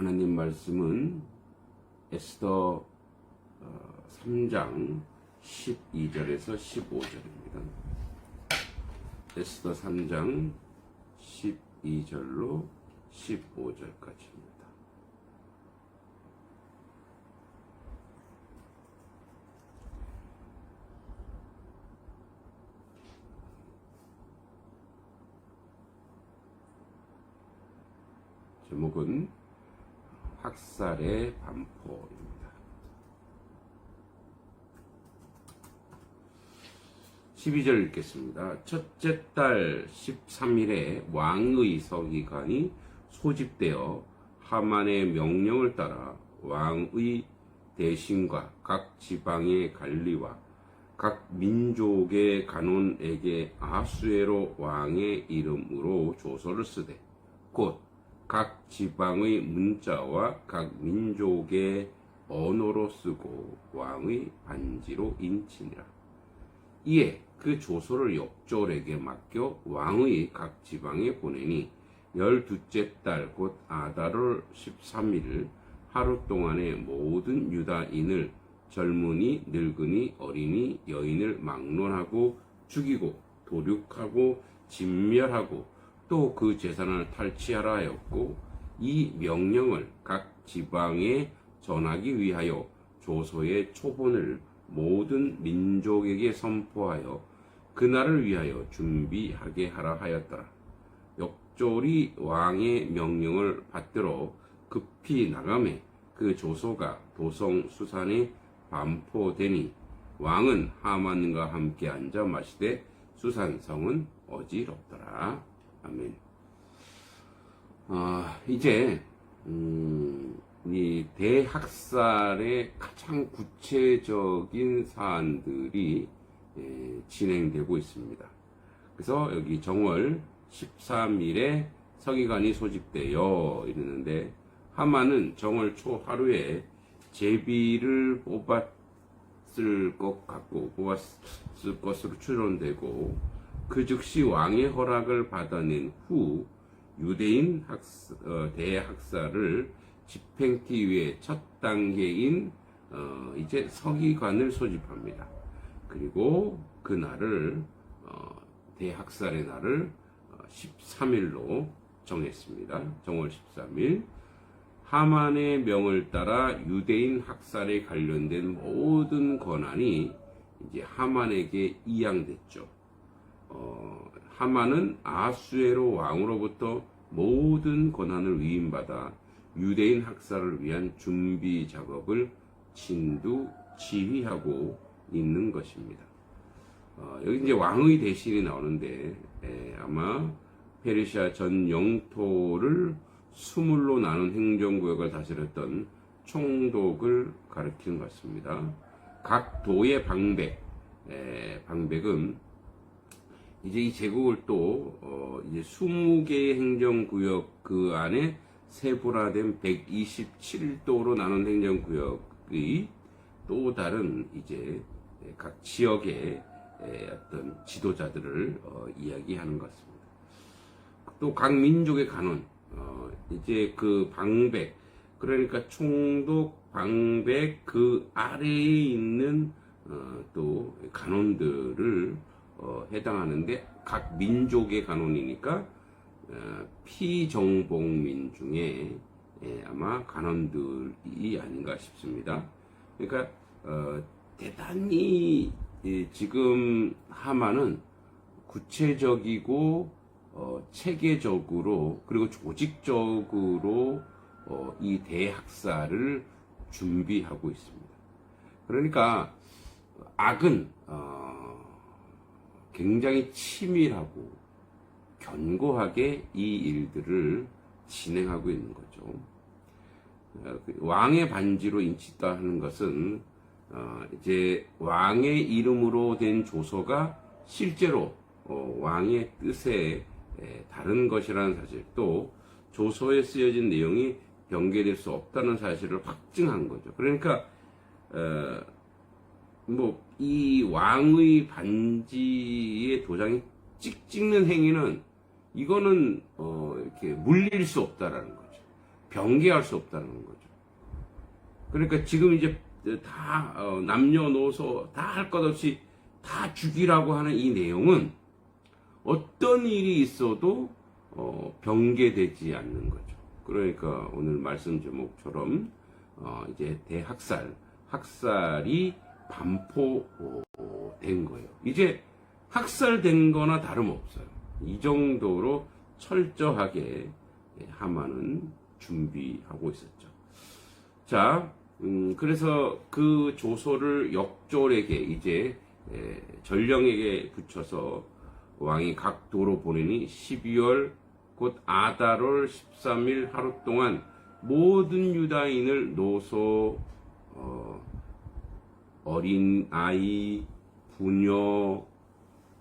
하나님 말씀은 에스더 3장 12절에서 15절입니다. 에스더 3장 12절로 15절까지입니다. 제목은 학살의 반포입니다. 12절 읽겠습니다. 첫째 달 13일에 왕의 서기관이 소집되어 하만의 명령을 따라 왕의 대신과 각 지방의 관리와 각 민족의 간원에게 아수에로 왕의 이름으로 조서를 쓰되 곧 각 지방의 문자와 각 민족의 언어로 쓰고 왕의 반지로 인치니라. 이에 그 조서를 역졸에게 맡겨 왕의 각 지방에 보내니 열두째 달 곧 아달월 13일 하루 동안에 모든 유다인을 젊은이 늙은이 어린이 여인을 막론하고 죽이고 도륙하고 진멸하고 또 그 재산을 탈취하라 하였고 이 명령을 각 지방에 전하기 위하여 조서의 초본을 모든 민족에게 선포하여 그날을 위하여 준비하게 하라 하였더라. 역졸이 왕의 명령을 받들어 급히 나가매 그 조서가 도성 수산에 반포되니 왕은 하만과 함께 앉아 마시되 수산성은 어지럽더라. 아멘. 아, 이제 음, 이 대학살의 가장 구체적인 사안들이 예, 진행되고 있습니다. 그래서 여기 정월 13일에 서기관이 소집되어 이르는데 하만은 정월 초 하루에 제비를 뽑았을 것 같고 뽑았을 것으로 추론되고 그 즉시 왕의 허락을 받아낸 후 유대인 학사, 어, 대학살을 집행하기 위해 첫 단계인 어, 이제 서기관을 소집합니다. 그리고 그 날을 어, 대학살의 날을 13일로 정했습니다. 정월 13일. 하만의 명을 따라 유대인 학살에 관련된 모든 권한이 이제 하만에게 이양됐죠. 어, 하만은 아수에로 왕으로부터 모든 권한을 위임받아 유대인 학살을 위한 준비 작업을 진두 지휘하고 있는 것입니다. 어, 여기 이제 왕의 대신이 나오는데 에, 아마 페르시아 전 영토를 수물로 나눈 행정구역을 다스렸던 총독을 가리키는 것 같습니다. 각 도의 방백, 에, 방백은 이제 이 제국을 또 어, 이제 20개의 행정구역 그 안에 세분화된 127도로 나눈 행정구역의 또 다른 이제 각 지역의 어떤 지도자들을 어, 이야기하는 것 같습니다. 또 각 민족의 간원, 어, 이제 그 방백, 그러니까 총독, 방백 그 아래에 있는 어, 또 간원들을 어, 해당하는데 각 민족의 간원이니까 어, 피정복민 중에 예, 아마 간원들이 아닌가 싶습니다. 그러니까 어, 대단히 예, 지금 하마는 구체적이고 어, 체계적으로 그리고 조직적으로 어, 이 대학살을 준비하고 있습니다. 그러니까 악은 어, 굉장히 치밀하고 견고하게 이 일들을 진행하고 있는 거죠. 어, 그 왕의 반지로 인치다 하는 것은 어, 이제 왕의 이름으로 된 조서가 실제로 어, 왕의 뜻에 에, 다른 것이라는 사실 또 조서에 쓰여진 내용이 변개될 수 없다는 사실을 확증한 거죠. 그러니까 어, 뭐 이 왕의 반지에 도장이 찍 찍는 행위는 이거는 어, 이렇게 물릴 수 없다라는 거죠. 변개할 수 없다는 거죠. 그러니까 지금 이제 다 어, 남녀노소 다 할 것 없이 다 죽이라고 하는 이 내용은 어떤 일이 있어도 어, 변개되지 않는 거죠. 그러니까 오늘 말씀 제목처럼 어, 이제 대학살, 학살이 반포된 거예요. 이제 학살된 거나 다름없어요. 이 정도로 철저하게 하만은 준비하고 있었죠. 자, 음, 그래서 그 조서를 역졸에게 이제 에, 전령에게 붙여서 왕이 각 도로 보내니 12월 곧 아달월 13일 하루 동안 모든 유다인을 노소 어, 어린 아이 부녀를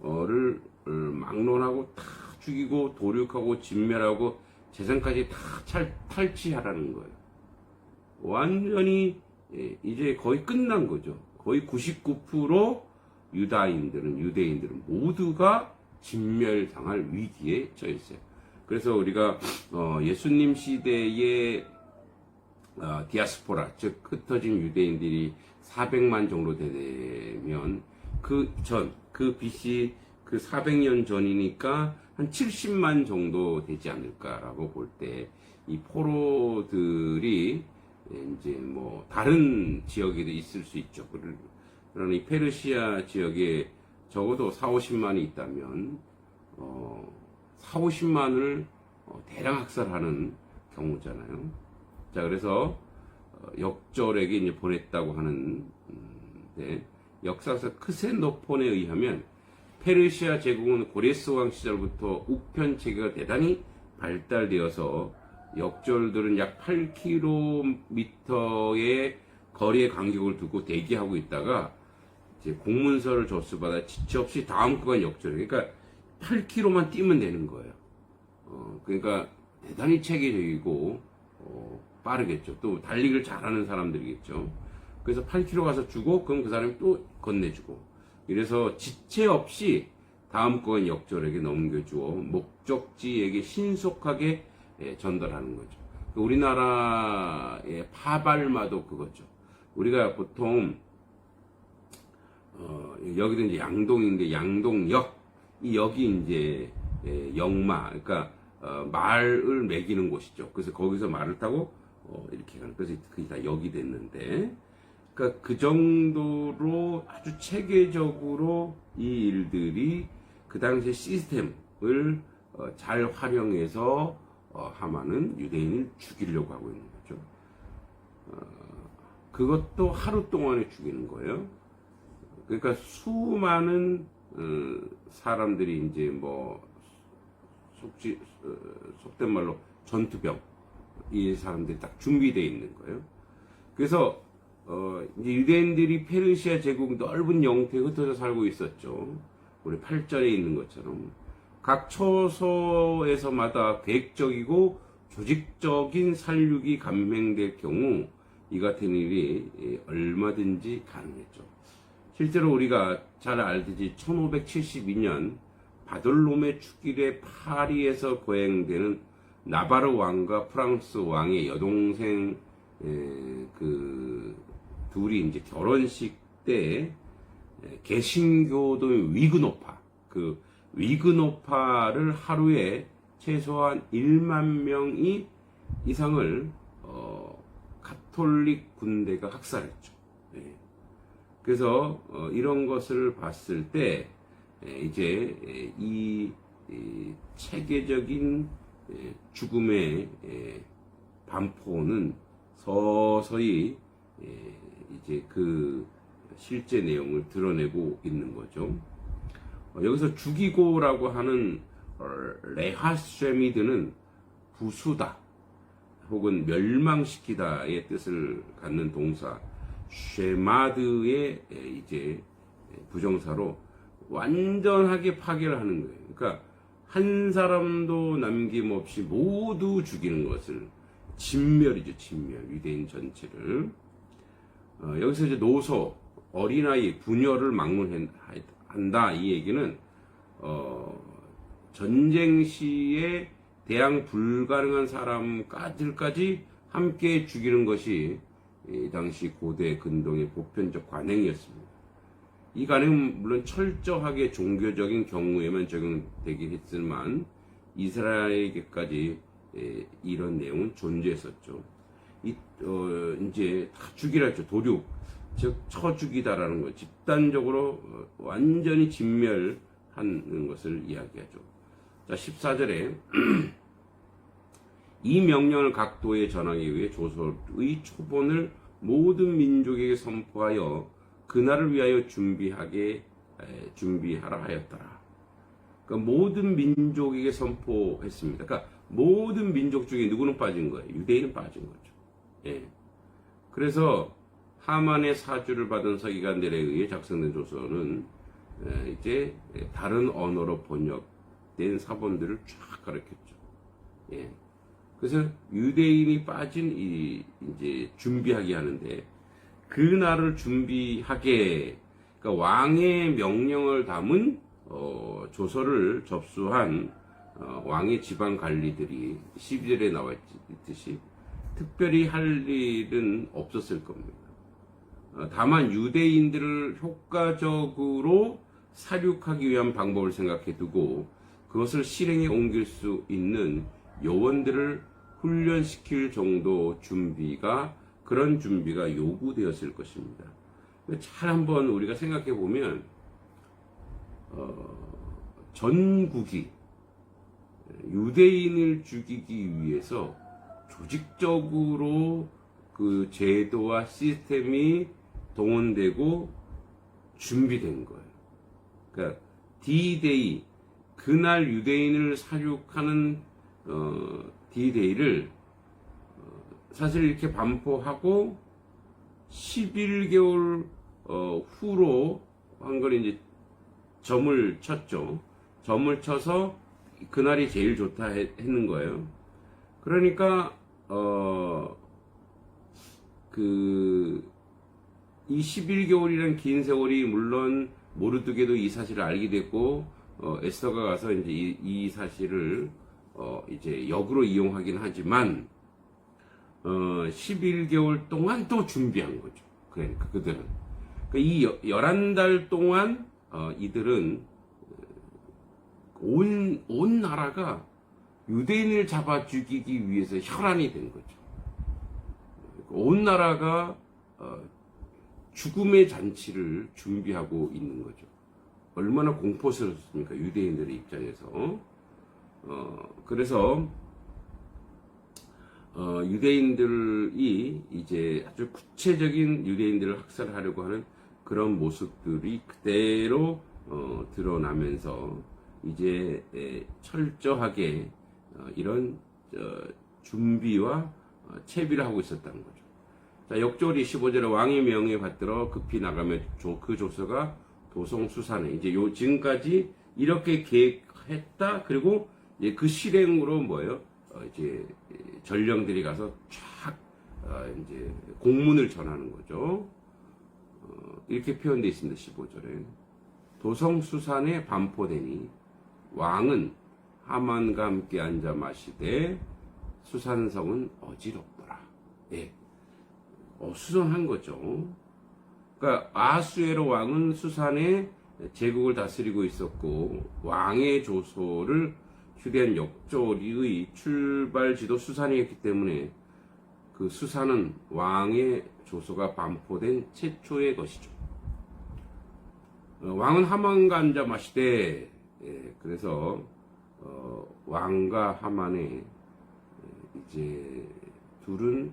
어, 막론하고 다 죽이고 도륙하고 진멸하고 재산까지 다 탈, 탈취하라는 거예요. 완전히 예, 이제 거의 끝난 거죠. 거의 99% 유다인들은 유대인들은 모두가 진멸당할 위기에 처했어요. 그래서 우리가 어, 예수님 시대의 어, 디아스포라 즉 흩어진 유대인들이 400만 정도 되면 그전그 BC 그 400년 전이니까 한 70만 정도 되지 않을까라고 볼 때 이 포로들이 이제 뭐 다른 지역에도 있을 수 있죠. 그러나 이 페르시아 지역에 적어도 4, 50만이 있다면 어, 4, 50만을 어, 대량 학살하는 경우잖아요. 자, 그래서 어, 역절에게 이제 보냈다고 하는 음, 네. 역사서 크센노폰에 의하면 페르시아 제국은 고레스 왕 시절부터 우편 체계가 대단히 발달되어서 역절들은 약 8km의 거리의 간격을 두고 대기하고 있다가 이제 공문서를 접수받아 지체 없이 다음 구간 역절 그러니까 8km만 뛰면 되는 거예요. 어, 그러니까 대단히 체계적이고 어, 빠르겠죠. 또 달리기를 잘하는 사람들이겠죠. 그래서 8km 가서 주고 그럼 그 사람이 또 건네주고 이래서 지체 없이 다음 구간 역절에게 넘겨주어 목적지에게 신속하게 예, 전달하는 거죠. 우리나라의 파발마도 그거죠. 우리가 보통 어, 여기도 이제 양동인데 양동역 이 역이 이제 예, 역마 그러니까 어, 말을 매기는 곳이죠. 그래서 거기서 말을 타고 어, 이렇게 가는 그래서 그게 다 역이 됐는데 그러니까 그 정도로 아주 체계적으로 이 일들이 그 당시의 시스템을 어, 잘 활용해서 어, 하마는 유대인을 죽이려고 하고 있는 거죠. 어, 그것도 하루 동안에 죽이는 거예요. 그러니까 수많은 어, 사람들이 이제 뭐 속지 어, 속된 말로 전투병 이 사람들이 딱 준비되어 있는 거예요. 그래서 어, 이제 유대인들이 페르시아 제국 넓은 영토에 흩어져 살고 있었죠. 우리 8절에 있는 것처럼 각 처소에서마다 계획적이고 조직적인 살육이 감행될 경우 이 같은 일이 예, 얼마든지 가능했죠. 실제로 우리가 잘 알듯이 1572년 바돌롬의 축일에 파리에서 거행되는 나바르 왕과 프랑스 왕의 여동생 에, 그 둘이 이제 결혼식 때 개신교도 위그노파 그 위그노파를 하루에 최소한 1만 명이 이상을 어, 가톨릭 군대가 학살했죠. 예. 그래서 어, 이런 것을 봤을 때 예, 이제 예, 이, 이 체계적인 예, 죽음의 예, 반포는 서서히 예, 이제 그 실제 내용을 드러내고 있는 거죠. 어, 여기서 죽이고라고 하는 어, 레하쉐미드는 부수다 혹은 멸망시키다의 뜻을 갖는 동사 쉐마드의 이제 부정사로 완전하게 파괴를 하는 거예요. 그러니까 한 사람도 남김없이 모두 죽이는 것을 진멸이죠, 진멸. 유대인 전체를. 어, 여기서 이제 노소, 어린아이, 부녀를 막론한다. 이 얘기는, 어, 전쟁 시에 대항 불가능한 사람까지까지 함께 죽이는 것이 이 당시 고대 근동의 보편적 관행이었습니다. 이 관행은 물론 철저하게 종교적인 경우에만 적용되긴 했지만 이스라엘에게까지 예, 이런 내용은 존재했었죠. 이, 어, 이제 다 죽이라 했죠. 도륙. 즉, 쳐 죽이다라는 거. 집단적으로 어, 완전히 진멸하는 것을 이야기하죠. 자, 14절에 이 명령을 각 도에 전하기 위해 조선의 초본을 모든 민족에게 선포하여 그날을 위하여 준비하게 에, 준비하라 하였더라. 그러니까 모든 민족에게 선포했습니다. 그러니까 모든 민족 중에 누구는 빠진 거예요? 유대인은 빠진 거죠. 예. 그래서 하만의 사주를 받은 서기관들에 의해 작성된 조서는 에, 이제 다른 언어로 번역된 사본들을 쫙 가르쳤죠. 예. 그래서 유대인이 빠진 이 이제 준비하게 하는데 그 날을 준비하게 그러니까 왕의 명령을 담은 어, 조서를 접수한 어, 왕의 지방 관리들이 12절에 나와 있듯이 특별히 할 일은 없었을 겁니다. 어, 다만 유대인들을 효과적으로 사륙하기 위한 방법을 생각해 두고 그것을 실행에 옮길 수 있는 요원들을 훈련시킬 정도 준비가 그런 준비가 요구되었을 것입니다. 잘 한번 우리가 생각해 보면 어, 전국이 유대인을 죽이기 위해서 조직적으로 그 제도와 시스템이 동원되고 준비된 거예요. 그러니까 D-Day 그날 유대인을 사륙하는 어, D-Day를 어, 사실 이렇게 반포하고 11개월 어, 후로 한걸 이제 점을 쳤죠. 점을 쳐서 그날이 제일 좋다 했, 는 거예요. 그러니까 어, 그, 이 11개월이란 긴 세월이 물론 모르드게도 이 사실을 알게 됐고, 어, 에스더가 가서 이제 이, 이 사실을, 어, 이제 역으로 이용하긴 하지만, 어, 11개월 동안 또 준비한 거죠. 그러니까 그들은. 그러니까 이 11달 동안, 어, 이들은 온, 온 나라가 유대인을 잡아 죽이기 위해서 혈안이 된 거죠. 온 나라가 어, 죽음의 잔치를 준비하고 있는 거죠. 얼마나 공포스럽습니까? 유대인들의 입장에서. 어, 그래서 어, 유대인들이 이제 아주 구체적인 유대인들을 학살하려고 하는 그런 모습들이 그대로 어, 드러나면서 이제 에, 철저하게 어, 이런 어, 준비와 어, 채비를 하고 있었다는 거죠. 자, 역조리 15절에 왕의 명에 받들어 급히 나가며 조, 그 조서가 도성수산에 이제 요 지금까지 이렇게 계획했다 그리고 그 실행으로 뭐예요? 어, 이제 전령들이 가서 쫙 어, 이제 공문을 전하는 거죠. 어, 이렇게 표현되어 있습니다. 15절에 도성수산에 반포되니 왕은 하만과 함께 앉아 마시되 수산성은 어지럽더라. 예. 어, 수선한 거죠. 그러니까 아수에로 왕은 수산에 제국을 다스리고 있었고 왕의 조소를 휴대한 역조리의 출발지도 수산이었기 때문에 그 수산은 왕의 조소가 반포된 최초의 것이죠. 어, 왕은 앉아 마시되 예, 그래서 어, 왕과 하만의 이제 둘은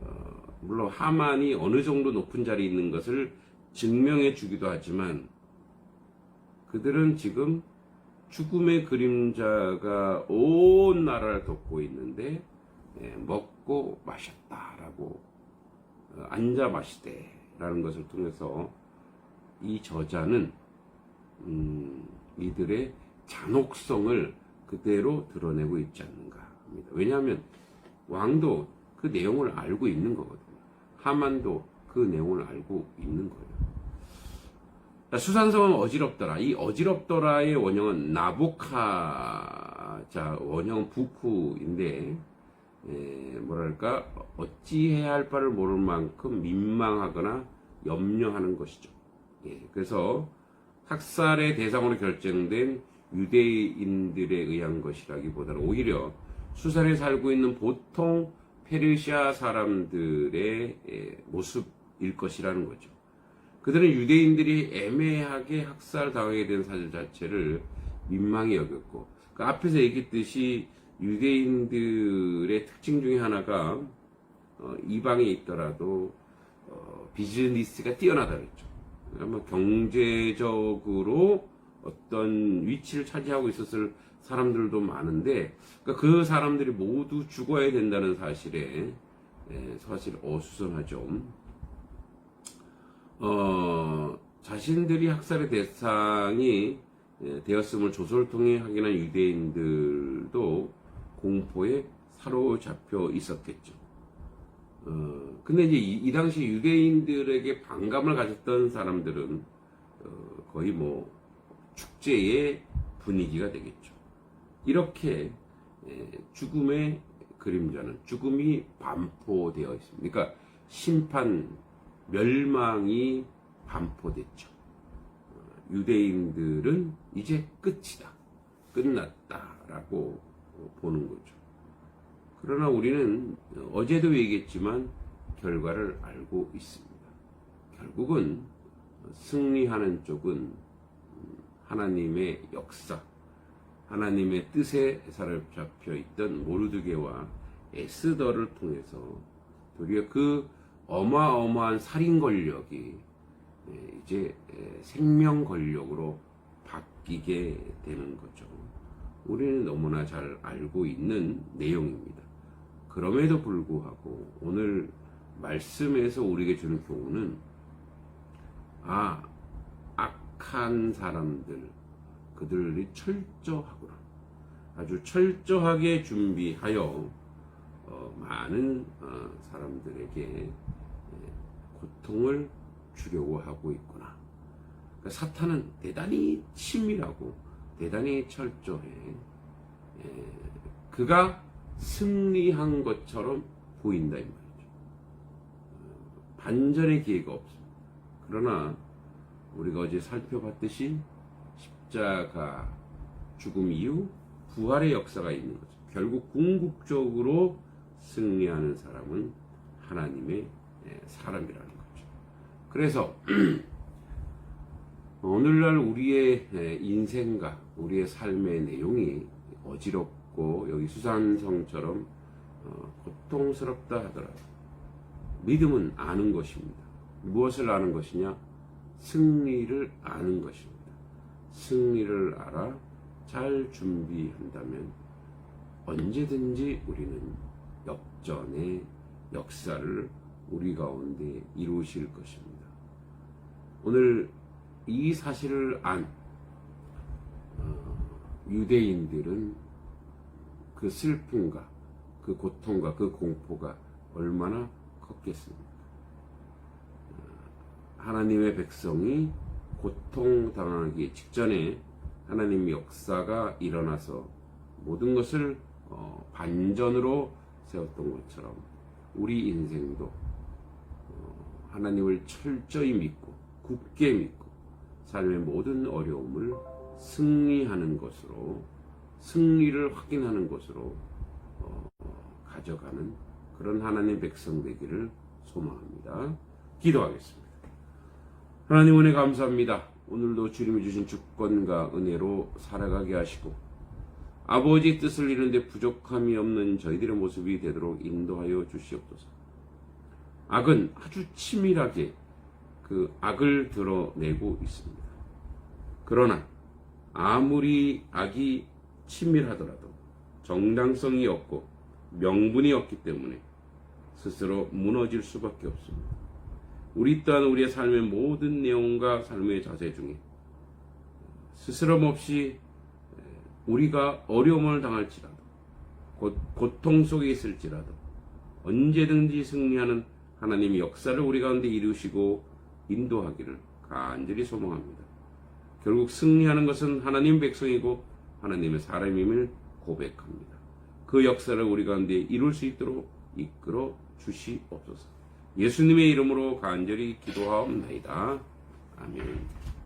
어, 물론 하만이 어느 정도 높은 자리에 있는 것을 증명해 주기도 하지만 그들은 지금 죽음의 그림자가 온 나라를 덮고 있는데 예, 먹고 마셨다라고 어, 앉아 마시되라는 것을 통해서 이 저자는 음, 이들의 잔혹성을 그대로 드러내고 있지 않는가 합니다. 왜냐하면 왕도 그 내용을 알고 있는 거거든요. 하만도 그 내용을 알고 있는 거예요. 수산성은 어지럽더라. 이 어지럽더라의 원형은 나보카 아, 자, 원형 부쿠인데, 에, 뭐랄까, 어찌해야 할 바를 모를 만큼 민망하거나 염려하는 것이죠. 예, 그래서 학살의 대상으로 결정된 유대인들에 의한 것이라기보다는 오히려 수산에 살고 있는 보통 페르시아 사람들의 에, 모습일 것이라는 거죠. 그들은 유대인들이 애매하게 학살당하게 된 사실 자체를 민망히 여겼고 그 앞에서 얘기했듯이 유대인들의 특징 중에 하나가 어, 이방에 있더라도 어, 비즈니스가 뛰어나다 그랬죠. 뭐 경제적으로 어떤 위치를 차지하고 있었을 사람들도 많은데 그러니까 그 사람들이 모두 죽어야 된다는 사실에 에, 사실 어수선하죠. 어, 자신들이 학살의 대상이 예, 되었음을 조서를 통해 확인한 유대인들도 공포에 사로잡혀 있었겠죠. 어, 근데 이제 이, 이 당시 유대인들에게 반감을 가졌던 사람들은 어, 거의 뭐 축제의 분위기가 되겠죠. 이렇게 예, 죽음의 그림자는 죽음이 반포되어 있습니다. 그러니까 심판, 멸망이 반포됐죠. 어, 유대인들은 이제 끝이다. 끝났다라고 보는 거죠. 그러나 우리는 어제도 얘기했지만 결과를 알고 있습니다. 결국은 승리하는 쪽은 하나님의 역사, 하나님의 뜻에 사로잡혀 있던 모르드게와 에스더를 통해서 도리어 그 어마어마한 살인 권력이 예, 이제 예, 생명 권력으로 바뀌게 되는 거죠. 우리는 너무나 잘 알고 있는 내용입니다. 그럼에도 불구하고 오늘 말씀에서 우리에게 주는 교훈은 아 악한 사람들 그들이 철저하구나 아주 철저하게 준비하여 어, 많은 어, 사람들에게 예, 고통을 주려고 하고 있구나. 그러니까 사탄은 대단히 치밀하고 대단히 철저해. 예, 그가 승리한 것처럼 보인다 이 말이죠. 어, 반전의 기회가 없습니다. 그러나 우리가 어제 살펴봤듯이 십자가 죽음 이후 부활의 역사가 있는 거죠. 결국 궁극적으로 승리하는 사람은 하나님의 예, 사람이라는 거죠. 그래서 오늘날 우리의 예, 인생과 우리의 삶의 내용이 어지럽고 여기 수산성처럼 어, 고통스럽다 하더라도 믿음은 아는 것입니다. 무엇을 아는 것이냐? 승리를 아는 것입니다. 승리를 알아 잘 준비한다면 언제든지 우리는 역전의 역사를 우리 가운데 이루실 것입니다. 오늘 이 사실을 안 어, 유대인들은 그 슬픔과 그 고통과 그 공포가 얼마나 컸겠습니까? 어, 하나님의 백성이 고통당하기 직전에 하나님 역사가 일어나서 모든 것을 어, 반전으로 세웠던 것처럼 우리 인생도 어, 하나님을 철저히 믿고 굳게 믿고 삶의 모든 어려움을 승리하는 것으로 승리를 확인하는 것으로 어, 가져가는 그런 하나님 백성 되기를 소망합니다. 기도하겠습니다. 하나님 은혜 감사합니다. 오늘도 주님이 주신 주권과 은혜로 살아가게 하시고 아버지 뜻을 이루는데 부족함이 없는 저희들의 모습이 되도록 인도하여 주시옵소서. 악은 아주 치밀하게 그 악을 드러내고 있습니다. 그러나 아무리 악이 치밀하더라도 정당성이 없고 명분이 없기 때문에 스스로 무너질 수밖에 없습니다. 우리 또한 우리의 삶의 모든 내용과 삶의 자세 중에 스스럼 없이 우리가 어려움을 당할지라도 고, 고통 속에 있을지라도 언제든지 승리하는 하나님이 역사를 우리 가운데 이루시고 인도하기를 간절히 소망합니다. 결국 승리하는 것은 하나님 백성이고 하나님의 사람임을 고백합니다. 그 역사를 우리 가운데 이룰 수 있도록 이끌어 주시옵소서. 예수님의 이름으로 간절히 기도하옵나이다. 아멘.